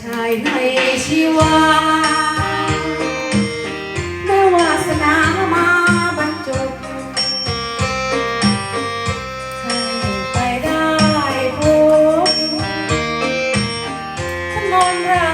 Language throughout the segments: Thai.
ชายในชีวาแม้วาสนามาบรรจบให้ไปได้พบมนรา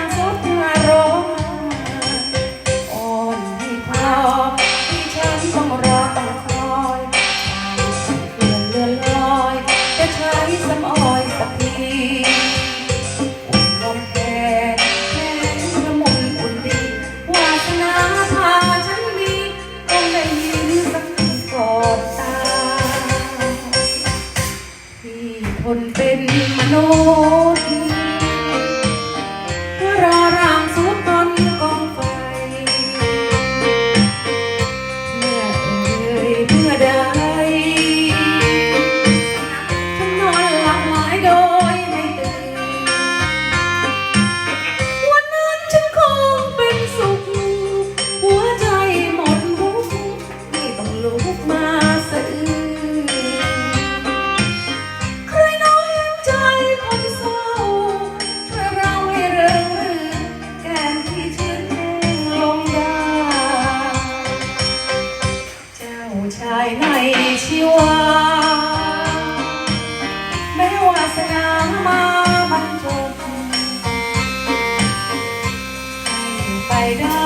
ไปได้